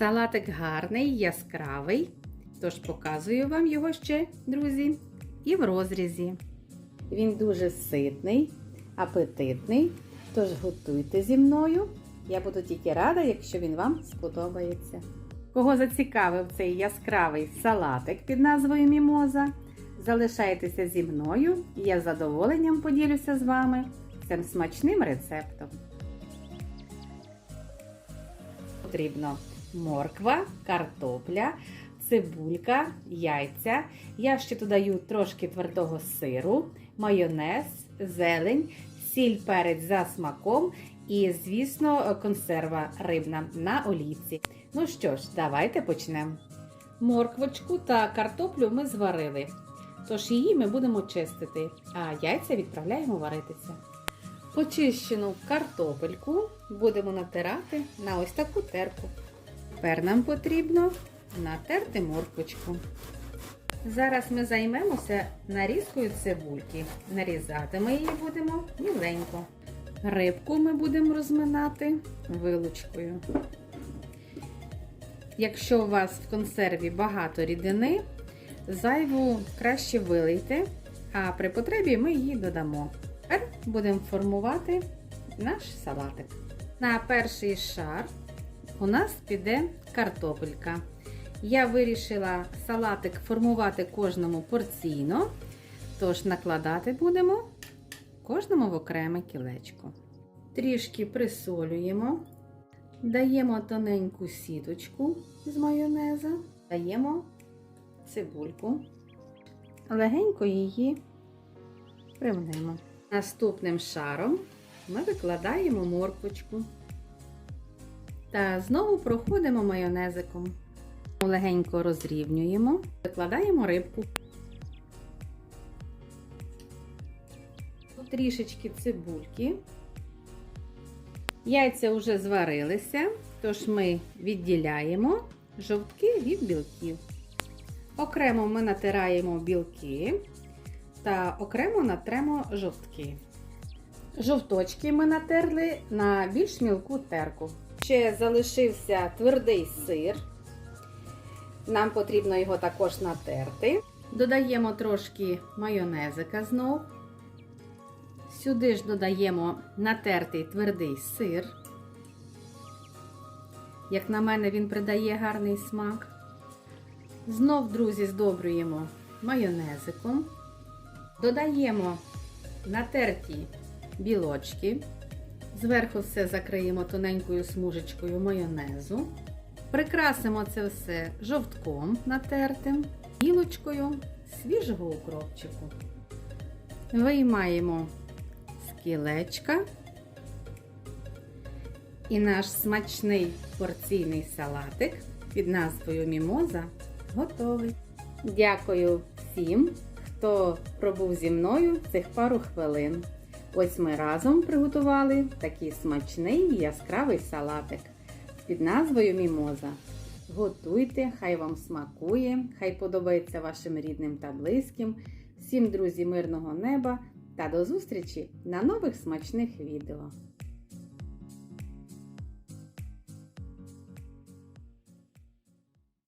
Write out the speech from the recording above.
Салатик гарний, яскравий, тож показую вам його ще, друзі, і в розрізі. Він дуже ситний, апетитний, тож готуйте зі мною. Я буду тільки рада, якщо він вам сподобається. Кого зацікавив цей яскравий салатик під назвою Мімоза, залишайтеся зі мною, і я з задоволенням поділюся з вами цим смачним рецептом. Потрібно морква, картопля, цибулька, яйця. Я ще додаю трошки твердого сиру, майонез, зелень, сіль перець за смаком і, звісно, консерва рибна на олівці. Ну що ж, давайте почнемо. Морквочку та картоплю ми зварили, тож її ми будемо чистити, а яйця відправляємо варитися. Почищену картопельку будемо натирати на ось таку терку. Тепер нам потрібно натерти морквочку. Зараз ми займемося нарізкою цибульки. Нарізати ми її будемо міленько. Рибку ми будемо розминати вилучкою. Якщо у вас в консерві багато рідини, зайву краще вилийте, а при потребі ми її додамо. Тепер будемо формувати наш салатик. На перший шар у нас піде картопелька. Я вирішила салатик формувати кожному порційно, тож накладати будемо кожному в окреме кілечко. Трішки присолюємо, даємо тоненьку сіточку з майонеза, даємо цибульку, легенько її примнемо. Наступним шаром ми викладаємо морквочку та знову проходимо майонезиком. Легенько розрівнюємо, викладаємо рибку. Трішечки цибульки. Яйця вже зварилися, тож ми відділяємо жовтки від білків. Окремо ми натираємо білки та окремо натремо жовтки. Жовточки ми натерли на більш мілку терку. Ще залишився твердий сир. Нам потрібно його також натерти. Додаємо трошки майонезика знов. Сюди ж додаємо натертий твердий сир. Як на мене, він придає гарний смак. Знов, друзі, здобрюємо майонезиком. Додаємо натерті білочки. Зверху все закриємо тоненькою смужечкою майонезу. Прикрасимо це все жовтком натертим, білочкою свіжого укропчику. Виймаємо з кілечка. І наш смачний порційний салатик під назвою Мімоза готовий. Дякую всім, хто пробув зі мною цих пару хвилин. Ось ми разом приготували такий смачний і яскравий салатик під назвою Мімоза. Готуйте, хай вам смакує, хай подобається вашим рідним та близьким. Всім, друзі, мирного неба та до зустрічі на нових смачних відео!